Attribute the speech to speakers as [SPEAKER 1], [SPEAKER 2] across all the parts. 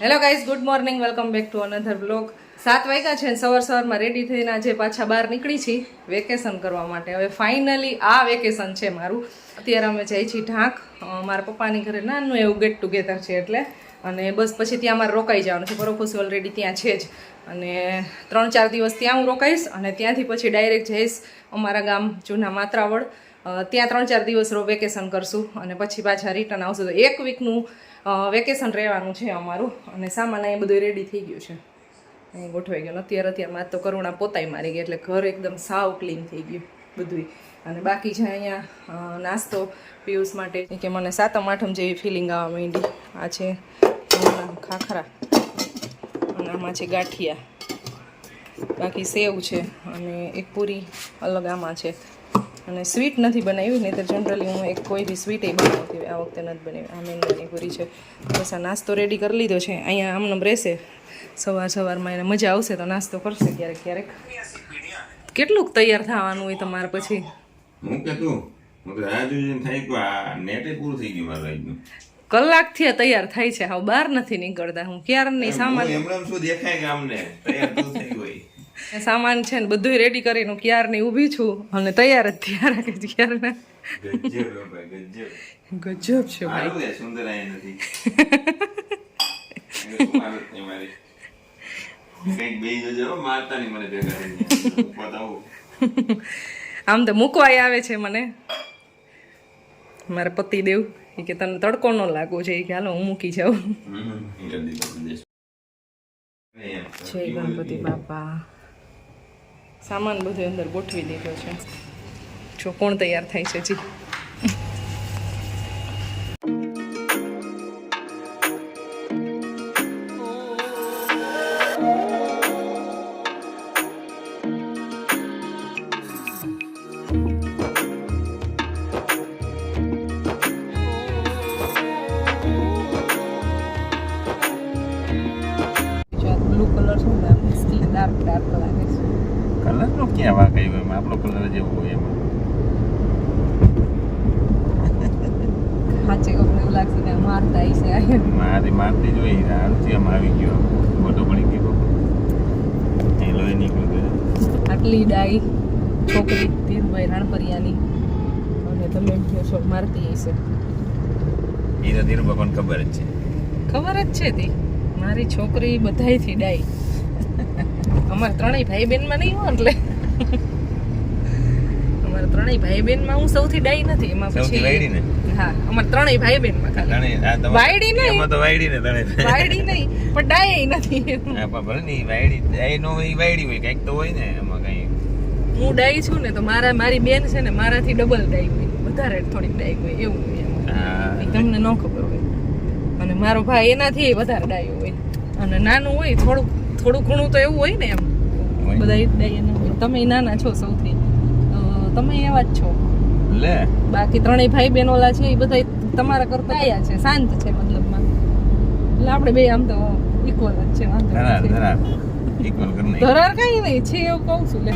[SPEAKER 1] Hello guys good morning welcome back to another vlog સાત વાગ્યા છે સવાર સવારમાં રેડી થઈને આજે પાછા બહાર નીકળી છીએ વેકેશન કરવા માટે. હવે ફાઇનલી આ વેકેશન છે મારું. અત્યારે અમે જઈ છીએ ઢાંક. મારા પપ્પાની ઘરે નાનું એવું ગેટ ટુગેધર છે એટલે. અને બસ પછી ત્યાં મારે રોકાઈ જવાનું છે. પરોખુસી ઓલરેડી ત્યાં છે જ. અને ત્રણ ચાર દિવસ ત્યાં હું રોકાઈશ અને ત્યાંથી પછી ડાયરેક્ટ જઈશ અમારા ગામ જૂના માત્રાવડ ત્યાં ત્રણ ચાર દિવસ વેકેશન કરશું અને પછી પાછા રિટર્ન આવશું. તો એક વીકનું વેકેશન રહેવાનું છે અમારું અને સામાન અહીંયા બધું રેડી થઈ ગયું છે. અહીં ગોઠવાઈ ગયું અત્યારે અત્યારમાં તો કરુણા પોતાય મારી ગઈ એટલે ઘર એકદમ સાવ ક્લીન થઈ ગયું બધું અને બાકી છે અહીંયા નાસ્તો, પિયુષ માટે. કે મને સાતમ, આઠમ જેવી ફિલિંગ આવવા માંડી. આ છે ખાખરા. અને આમાં છે ગાંઠિયા. બાકી સેવ છે અને એક પૂરી અલગ આમાં છે. અને સ્વીટ નથી બનાવી નહીં તો જનરલી હું એક કોઈ બી સ્વીટ એ બનાવતી આ વખતે નથી બનાવી આ મેંદાની પૂરી છે. બસ આ નાસ્તો રેડી કરી લીધો છે અહીંયા આમનામ રહેશે. સવાર સવારમાં એને મજા આવશે તો નાસ્તો કરશે ક્યારેક ક્યારેક. કેટલુંક તૈયાર થવાનું હોય તમારે પછી?
[SPEAKER 2] હું
[SPEAKER 1] કલાકથી તૈયાર થાય છે હવે બહાર નથી નીકળતા હું ક્યારની સામાન
[SPEAKER 2] હું શું દેખાય કે અમને તૈયાર થઈ ગયું
[SPEAKER 1] સામાન છે ને બધું રેડી કરીને હું ક્યારની ઊભી છું અને તૈયાર જ ત્યારે કે ક્યારના.
[SPEAKER 2] ગજબ
[SPEAKER 1] છે ભાઈ.
[SPEAKER 2] સુંદર આય નથી.
[SPEAKER 1] આમ તો મૂકવાય આવે છે મને. મારા પતિ દેવ એ કે તને તડકો ન લાગવો છે કે હાલો હું મૂકી જાઉં. જય ગણપતિ બાપા. સામાન બધો અંદર ગોઠવી દીધો છે. જો કોણ તૈયાર થાય છે જી. આટલી ડાઈ છોકરી ધીરુભાઈ રાણપરિયાની. અને તમે એમ કહો છો? મારતી હશે
[SPEAKER 2] એ તો ધીરુભાઈ પણ ખબર જ છે.
[SPEAKER 1] ખબર જ છે તી. મારી છોકરી બધાયથી ડાઈ. અમારે ત્રણેય ભાઈ બહેનમાં નહીં હો એટલે. અમારે ત્રણેય ભાઈ બહેનમાં હું સૌથી ડાઈ નથી એમાં
[SPEAKER 2] સૌથી વાયડી ને?
[SPEAKER 1] હા અમારા ત્રણેય ભાઈ બહેનમાં ખાલી વાયડી નહીં.
[SPEAKER 2] એમાં તો વાયડી ને ત્રણેય.
[SPEAKER 1] વાયડી નહીં પણ ડાય નથી.
[SPEAKER 2] હા પણ ભલે ને વાયડી ડાઈ નો ઈ વાયડી હોય કંઈક તો હોય ને એમાં કઈ.
[SPEAKER 1] હું ડાઈ છું ને તો મારા મારી બેન છે ને મારાથી ડબલ ડાઈ હોય. વધારે થોડીક ડાઈ હોય એવું હોય. તમને ન ખબર હોય. અને મારો ભાઈ એનાથી વધારે ડાયો હોય. અને નાનું હોય થોડુંક થોડું ઘણું તો એવું હોય ને એમ.
[SPEAKER 2] હોય.
[SPEAKER 1] બધા ડાયા હોય. તમે નાના છો સૌથી. તમે એવા જ છો.
[SPEAKER 2] લે.
[SPEAKER 1] બાકી ત્રણેય ભાઈ બહેન ઓલા છે એ બધા તમારા કરતા આયા છે શાંત છે મતલબમાં. એટલે આપણે બે આમ તો ઇક્વલ જ છે વાંધો.
[SPEAKER 2] ધરાર ઇક્વલ કરી નહીં
[SPEAKER 1] ધરાર કઈ નહીં છે એવું કહું છું લે.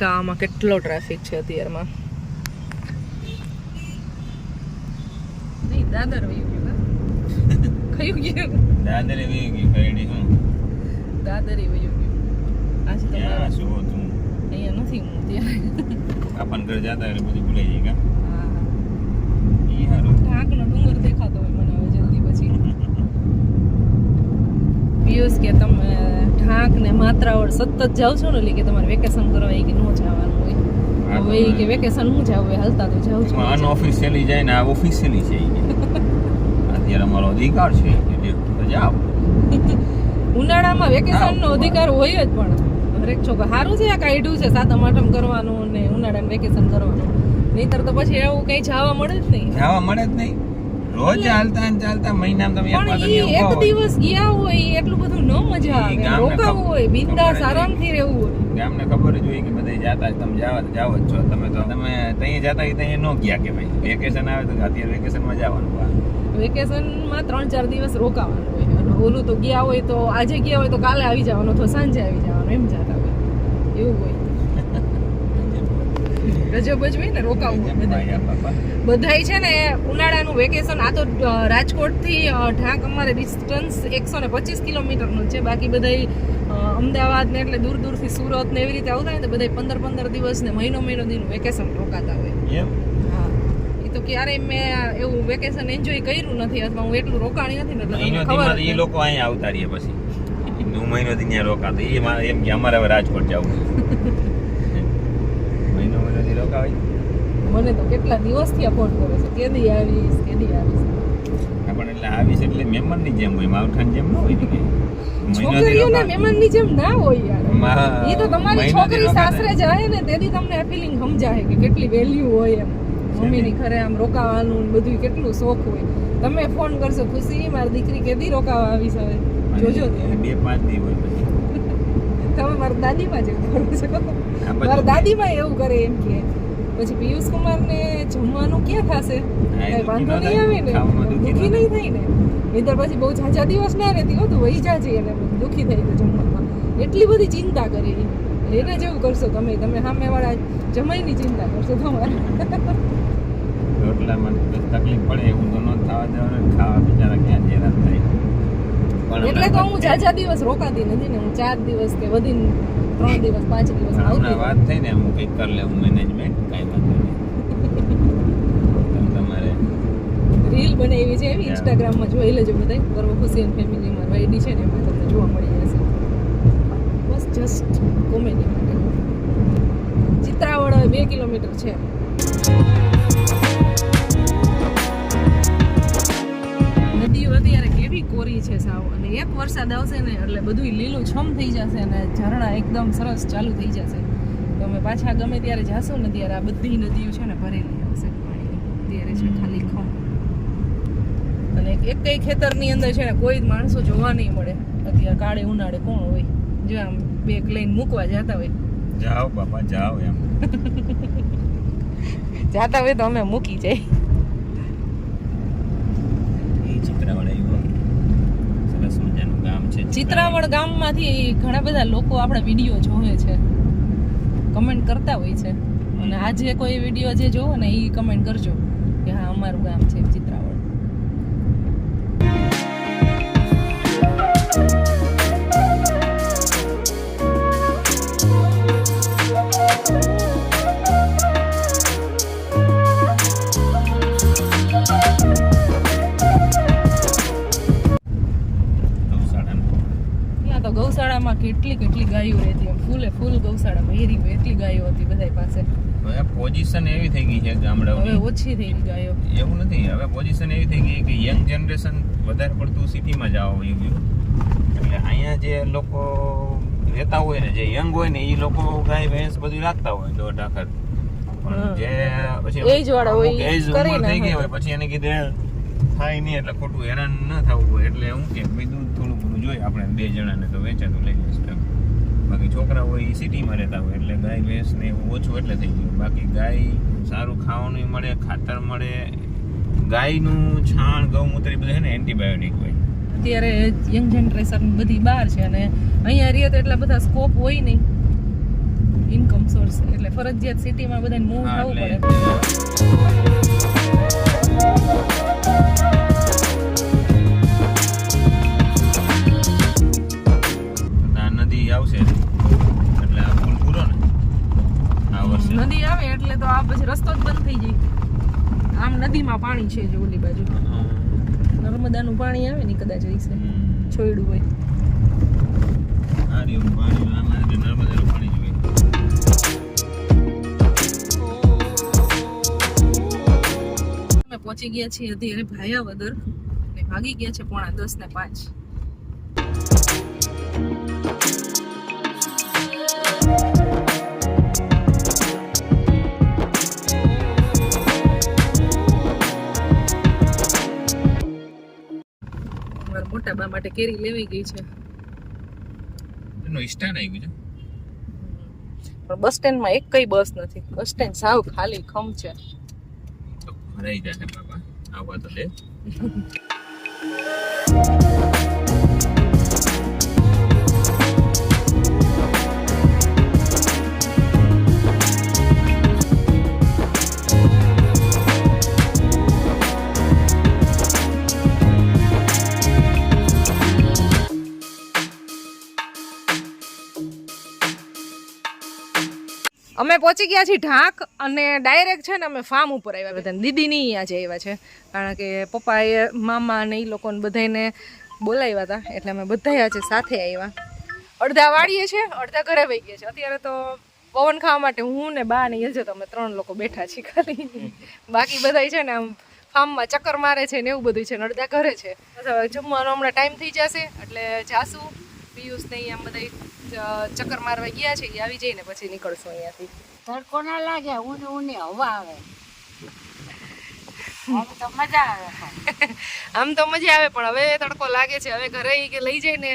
[SPEAKER 1] નિકામાં કેટલો ટ્રાફિક છે અત્યારમાં? નહીં દાદર વયું ગયું કયું ગયું?
[SPEAKER 2] દાદરે વી ગયું વાયડી હું
[SPEAKER 1] દાદરે વયું ગયું. આજે તો
[SPEAKER 2] ક્યાં શું
[SPEAKER 1] અહીંયા નથી હું ત્યાં
[SPEAKER 2] આપણ ઘર જતા એટલે બધું ભૂલાઈ જાય કા?
[SPEAKER 1] ઢાંકનો ડુંગર દેખાતો હોય મને હવે જલ્દી પછી. પિયુષ કે તમે ઢાંક ને માત્રાવડ સતત જાવ છો ને એટલે કે તમારે વેકેશન કરવા એ કે ન જવાનું હોય. હવે ઈ કે વેકેશન હું જાવ હોય હાલતા તો જાવ છો.
[SPEAKER 2] અનઓફિશિયલી જાય ને આ ઓફિશિયલી છે અત્યારે અમારો અધિકાર છે ઈ કે જે તો જાઓ.
[SPEAKER 1] ઉનાળામાં વેકેશન નો અધિકાર હોય જ પણ. દરેક છોકરો સારું છે આ કાઢ્યું છે સાતમ આઠમ કરવાનું ને ઉનાળામાં વેકેશન કરવાનું. નહીતર તો પછી એવું કઈ જવા મળે જ નહીં.
[SPEAKER 2] જવા મળે જ નહીં. રોજ ચાલતા ને ચાલતા મહિનામાં તમે એક
[SPEAKER 1] પણ
[SPEAKER 2] તો
[SPEAKER 1] ઈ એક. દિવસ ગયા હોય એટલું બધું ન મજા આવે. રોકાવું હોય બિંદાસ આરામથી રહેવું હોય.
[SPEAKER 2] ગામને ખબર જ હોય કે બધા જાતા તમે જાવ જાવ જ છો. તમે તો તમે ત્યાં જાતા કે ત્યાં ન ગયા કે ભાઈ. વેકેશન આવે તો અત્યારે વેકેશનમાં જવાનું
[SPEAKER 1] વેકેશનમાં ત્રણ ચાર દિવસ રોકાવાનું હોય. ઓલું તો ગયા હોય તો આજે ગયા હોય તો કાલે આવી જવાનું અથવા સાંજે આવી જવાનું એમ જતા હોય એવું હોય રજબ જ ને રોકાવું બધા બધાય. છે ને ઉનાળાનું વેકેશન આ તો રાજકોટથી ઢાંક અમારે ડિસ્ટન્સ એકસો ને પચીસ કિલોમીટરનું છે. બાકી બધાય અમદાવાદ ને એટલે દૂર દૂરથી સુરત ને એવી રીતે આવતા હોય ને બધા પંદર પંદર દિવસ ને મહિનો મહિનો દિન વેકેશન રોકાતા હોય. હા. તો ક્યારેય મેં એવું વેકેશન એન્જોય કર્યું નથી અથવા હું એટલું રોકાણી નથી ને એટલે તમને ખબર
[SPEAKER 2] એ. લોકો અહીંયા આવતા રહીએ પછી. હું મહિનો દિન ત્યાં રોકાતો. એ એમ કે અમારે હવે રાજકોટ જવું મહિનો
[SPEAKER 1] મને તો કેટલા દિવસથી આ ફોન કરે છે? કેદી આવીશ કેદી આવીશ?
[SPEAKER 2] પણ એટલે આવીશ એટલે મહેમાનની જેમ હોય માવઠાની જેમ ન હોય દી
[SPEAKER 1] છોકરીઓને મહેમાનની જેમ ના હોય યાર. એ તો તમારી છોકરી. સાસરે જાય ને તેથી તમને આ ફિલિંગ સમજાય કે કેટલી વેલ્યુ હોય એમ. મમ્મીની ઘરે આમ રોકાવાનું બધું કેટલું શોખ હોય. તમે ફોન કરશો ખુશી મારી દીકરી કેદી રોકાવા આવીશ હવે. જોજો
[SPEAKER 2] બે પાંચ દી હોય પછી.
[SPEAKER 1] તમે મારા દાદીમાં જેવું કરો છો. મારા દાદીમાં એવું કરે એમ કે પછી પિયુષ કુમાર ને જમવાનું ક્યાં થશે? કઈ વાંધો નહીં આવે ને.
[SPEAKER 2] દુઃખી
[SPEAKER 1] નહીં થાય. ને? નહીતર પછી બહુ ઝાઝા દિવસ ના રહેતી હોતું વહી જાજે એને દુઃખી થઈ ગયું જમવામાં. એટલી બધી ચિંતા કરી. એને જેવું કરશો તમે તમે સામેવાળા જમાઈની ચિંતા કરશો તમારે.
[SPEAKER 2] રોટલામાં તકલીફ પડે એવું તો ન થવા દેવાનું ખાવા બિચારા ક્યાં જેરા થાય.
[SPEAKER 1] એટલે તો હું ઝાઝા દિવસ રોકાતી નથી ને હું ચાર દિવસ કે વધીને ત્રણ દિવસ પાંચ દિવસ આવતી
[SPEAKER 2] વાત થઈ ને હું કંઈક કરી લેવું મેનેજમેન્ટ કાંઈ વાંધો નહીં. તમારે
[SPEAKER 1] રીલ બનાવી છે એવી ઇન્સ્ટાગ્રામમાં જોઈ લેજો બધા ગર્વ ખુશી એન્ડ ફેમિલી મારો આઈડી છે ને એમાં તમને જોવા મળી જશે. બસ જસ્ટ કોમેડી માટે. ચિત્રાવડ હવે બે કિલોમીટર છે. નદીઓ અત્યારે કોરી છે સાવ. અને એક વરસાદ આવશે ને એટલે બધું લીલું છમ થઈ જશે અને ઝરણા એકદમ સરસ ચાલુ થઈ જશે. તો અમે પાછા ગમે ત્યારે જાશો ને ત્યારે આ બધી નદીઓ છે ને ભરેલી આવશે અત્યારે છે ખાલી ખમ. અને એક કઈ ખેતરની અંદર છે ને કોઈ જ માણસો જોવા નહીં મળે. અત્યારે કાળે ઉનાળે કોણ હોય? જો આમ બેગ લઈને મૂકવા જતા હોય.
[SPEAKER 2] જાઓ બાપા જાઓ એમ.
[SPEAKER 1] જાતા હોય તો અમે મૂકી જાય
[SPEAKER 2] એ ચિત્રાવાળા આવ્યું સરસ મજાનું
[SPEAKER 1] ચિત્રાવડ ગામમાંથી ઘણા બધા લોકો આપણા વીડિયો જોવે છે. કમેન્ટ કરતા હોય છે. અને આજે કોઈ વીડિયો જે જોવો ને એ કમેન્ટ કરજો કે હા, અમારું ગામ છે ચિત્રાવડ ગૌશાળામાં કેટલી કેટલી ગાયો રહેતી એમ ફૂલે ફૂલ ગૌશાળા ભેરી હોય એટલી ગાયો હતી બધાય પાસે.
[SPEAKER 2] હવે પોઝિશન એવી થઈ ગઈ છે
[SPEAKER 1] હવે ઓછી થઈ ગઈ ગાયો.
[SPEAKER 2] એવું નથી હવે પોઝિશન એવી થઈ ગઈ કે યંગ જનરેશન વધારે પડતું સિટીમાં જવા આવી ગયું એટલે અહીંયા જે લોકો રહેતા હોય ને જે યંગ હોય ને એ લોકો ગાય ભેંસ બધું રાખતા હોય દોઢ આખર. જે પછી
[SPEAKER 1] એજ વાળા હોય
[SPEAKER 2] ઉંમર થઈ ગઈ હોય પછી એને કીધે થાય નહીં એટલે ખોટું હેરાન ન થવું હોય. એટલે હું કે બીજું જોઈએ. આપણે બે જણાને તો વેચાતું લઈ લઈશું. બાકી છોકરા હોય એ સિટીમાં રહેતા હોય એટલે ગાય ભેંસ ને એવું ઓછું એટલે થઈ ગયું. બાકી ગાય સારું ખાવાનું મળે ખાતર મળે. ગાયનું છાણ ગૌમૂત્ર એ બધું છે ને એન્ટીબાયોટિક હોય.
[SPEAKER 1] અત્યારે યંગ જનરેશન બધી બહાર છે અને અહીંયા રહીએ તો એટલા બધા સ્કોપ હોય નહીં. ઇન્કમ સોર્સ એટલે ફરજિયાત સિટીમાં બધાને મૂવ થવું પડે. તો આ પછી રસ્તો જ બંધ થઈ જાય. આમ નદીમાં પાણી છે જો ઓલી બાજુ. નર્મદાનું પાણી આવે ને કદાચ
[SPEAKER 2] હમ.
[SPEAKER 1] છોડ્યું હોય.
[SPEAKER 2] નર્મદાનું પાણી જોઈએ
[SPEAKER 1] અમે પહોંચી ગયા છીએ અત્યારે ભાયાવદર. ને ભાગી ગયા છે પોણા દસ ને પાંચ. thank મોટા બા માટે કેરી લેવી ગઈ છે.
[SPEAKER 2] એનો સ્ટાન્ડ આવી ગયો
[SPEAKER 1] પણ બસ સ્ટેન્ડમાં એક કઈ બસ નથી. બસ સ્ટેન્ડ સાવ ખાલી ખમ છે.
[SPEAKER 2] ભરાઈ જશે બાબા આવવા તો દે
[SPEAKER 1] અમે પહોંચી ગયા છીએ ઢાંક અને ડાયરેક્ટ છે ને અમે ફાર્મ ઉપર આવ્યા બધા દીદીની અહીંયા જ આવ્યા છે. કારણ કે પપ્પાએ, મામા ને એ લોકોને બધાને બોલાવ્યા હતા. એટલે અમે બધા આજે સાથે આવ્યા. અડધા વાળીએ છે, અડધા ઘરે વહી ગયા છે. અત્યારે તો પવન ખાવા માટે હું ને બા ને યજો તો અમે ત્રણ લોકો બેઠા છીએ ખાલી. બાકી બધા છે ને આમ ફાર્મમાં ચક્કર મારે છે ને એવું બધું છે ને અડધા ઘરે છે. જમવાનો હમણાં ટાઈમ થઈ જશે, એટલે જાસુ, પિયુષ ને આમ બધા ચક્કર મારવા ગયા છે એ આવી જઈને પછી નીકળશું અહીંયાથી.
[SPEAKER 3] તડકો ના લાગે ઊની ઊની હવા આવે. આમ તો મજા આવે પણ.
[SPEAKER 1] આમ તો મજા આવે પણ હવે તડકો લાગે છે હવે ઘરે કે લઈ જાય ને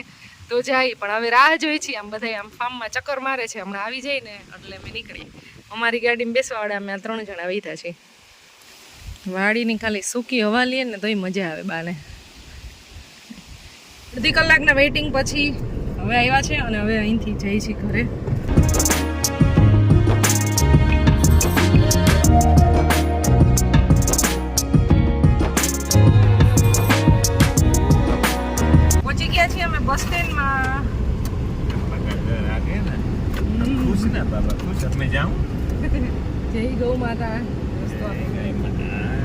[SPEAKER 1] તો જાય પણ હવે રાહ જોઈ છીએ આમ બધા આમ ફાર્મમાં ચક્કર મારે છે હમણાં આવી જાય ને એટલે અમે નીકળી અમારી ગાડીમાં બેસવા વાળા અમે ત્રણ જણા બેઠા છીએ. વાડીની ખાલી સૂકી હવા લઈએ ને તોય મજા આવે બાને. અડધી કલાકના વેઇટિંગ પછી હવે આવ્યા છે અને હવે અહીંથી જઈ છીએ ઘરે. પહોંચી ગયા છીએ અમે બસ સ્ટેન્ડમાં.
[SPEAKER 2] ખુશ ને બાબા ખુશ? જાઉં?
[SPEAKER 1] જય ગૌ માતા રસ્તો આપો.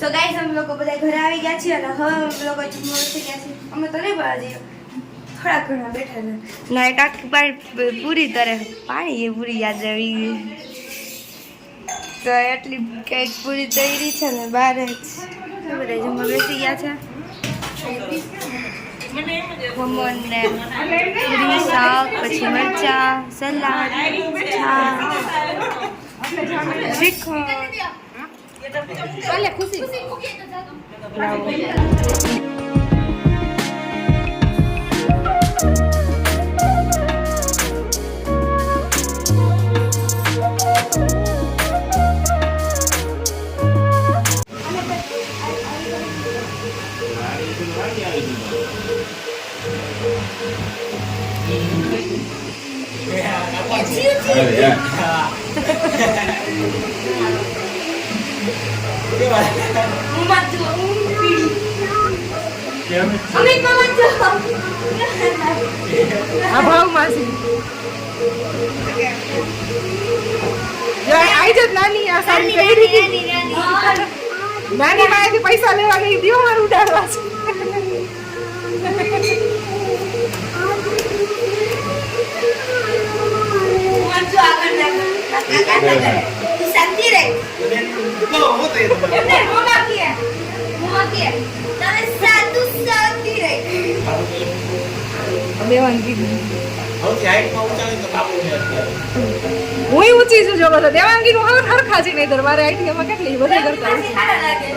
[SPEAKER 4] સો ગાઈસ અમે લોકો બધા ઘરે આવી ગયા છીએ અને હવે અમે લોકો જમવા બેસી ગયા છીએ. અમે તો નહીં બહાર જઈએ થોડા ઘણા બેઠા છે. ના, એક આખી પાણી પૂરી તરે પાણી એ પૂરી યાદ આવી ગઈ તો એટલી કંઈક પૂરી તૈયારી છે ને બહાર જ. બધા જમવા બેસી ગયા છે. પૂરી શાક, પછી મરચા, સલાડ, છાશ shrikhand Olha, cozinha. Cozinha. Yeah.
[SPEAKER 1] આ ભાવ માસી જો આઈ જ નાની આ સારી કરી નાની પાસેથી પૈસા લેવા ગઈ દિયો મારું ઉડાડવા છે
[SPEAKER 4] શાંતિ રહે. એમને મોમાં કે મોમાં કે તમે સાદું શાંતિ રહે.
[SPEAKER 1] દેવાન કીધું હું ઊંચી છું જો બધા દેવાંગી નું હવે હરખા ખાજી નહીં દરબારે આઈટી એમાં કેટલી બધા કરતા
[SPEAKER 4] લાગે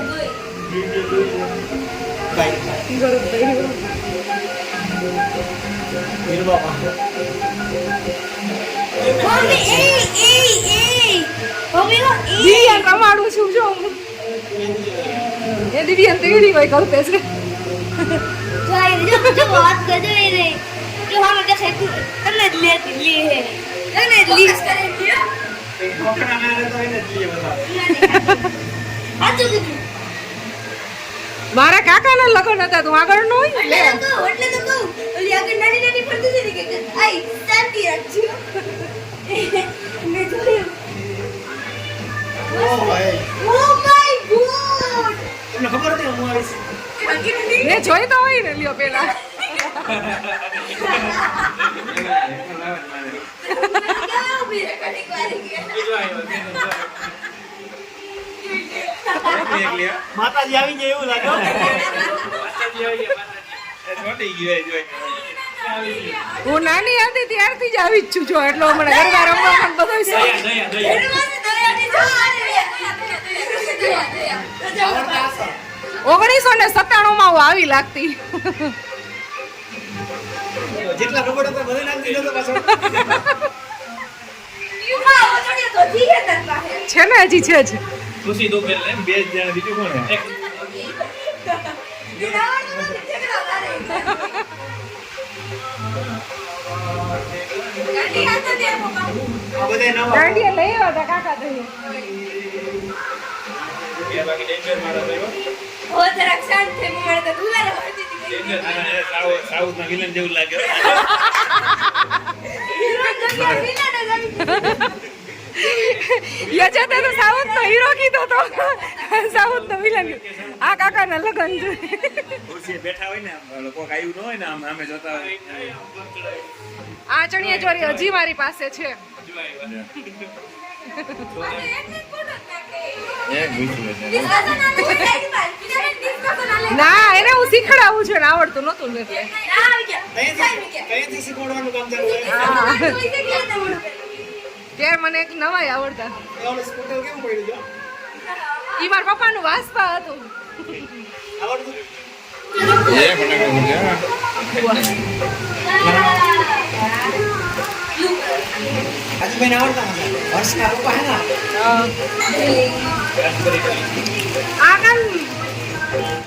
[SPEAKER 4] નો
[SPEAKER 1] દિવ્યાન રમાડું છું જો હું. એ દિવ્યાન તેડી હોય કરતે છે.
[SPEAKER 4] જોઈ જો જો વાત ગજે રે જો હમ દેખે તને જ લે લે હે. તને જ લીસ કરે લ્યો આજો દીધું
[SPEAKER 1] મારા કાકાના લગ્ન હતા તું આગળ નો હોય ને
[SPEAKER 4] એટલે તો કહું એટલે તો કહું. ઓલી આગળ નાની નાની પડતી હતી કે આઈ શાંતિ રાખજો. મેં જોયું. ઓ માય ગોડ
[SPEAKER 1] મેં જોઈ તો હોય ને લ્યો પેલા.
[SPEAKER 5] માતાજી આવી જાય એવું લાગે.
[SPEAKER 1] હું નાની હતી ત્યારથી જ આવી જ છું જો એટલો હમણાં ગરબા રમવા પણ બધો શોખ. ઓગણીસો ને સત્તાણું માં હું આવી લાગતી.
[SPEAKER 5] જેટલા રોબોટ હતા બધા નાખી દીધો પાછો
[SPEAKER 1] છે ને હજી છે જ.
[SPEAKER 2] ખુશી તો પેલા બે જ બીજું કોણ હે? બે બાકી સાઉથ- જેવું લાગે.
[SPEAKER 1] યજતે તો સાઉથ નો હીરો કીધો તો. સાઉથ નો વિલન આ કાકાના લગન છે.
[SPEAKER 2] બેઠા હોય ને કોક આવ્યું ન હોય ને આમ સામે જોતા
[SPEAKER 1] આ ચણિયા ચોરી હજી મારી પાસે છે. ના એને હું શીખડાવું છું ને આવડતું નહોતું ને એટલે. ત્યારે મને એક નવાઈ આવડતા.
[SPEAKER 5] એ ઓલું સ્કૂટર કેમ પડ્યું જો?
[SPEAKER 1] ઈ મારા પપ્પાનું વાસપા હતું.
[SPEAKER 5] આવડતું?
[SPEAKER 2] એ ફટાકડા મૂક્યા
[SPEAKER 5] આજુભાઈને આવડતા હતા વર્ષના પપ્પા હે ને
[SPEAKER 1] આ કાલ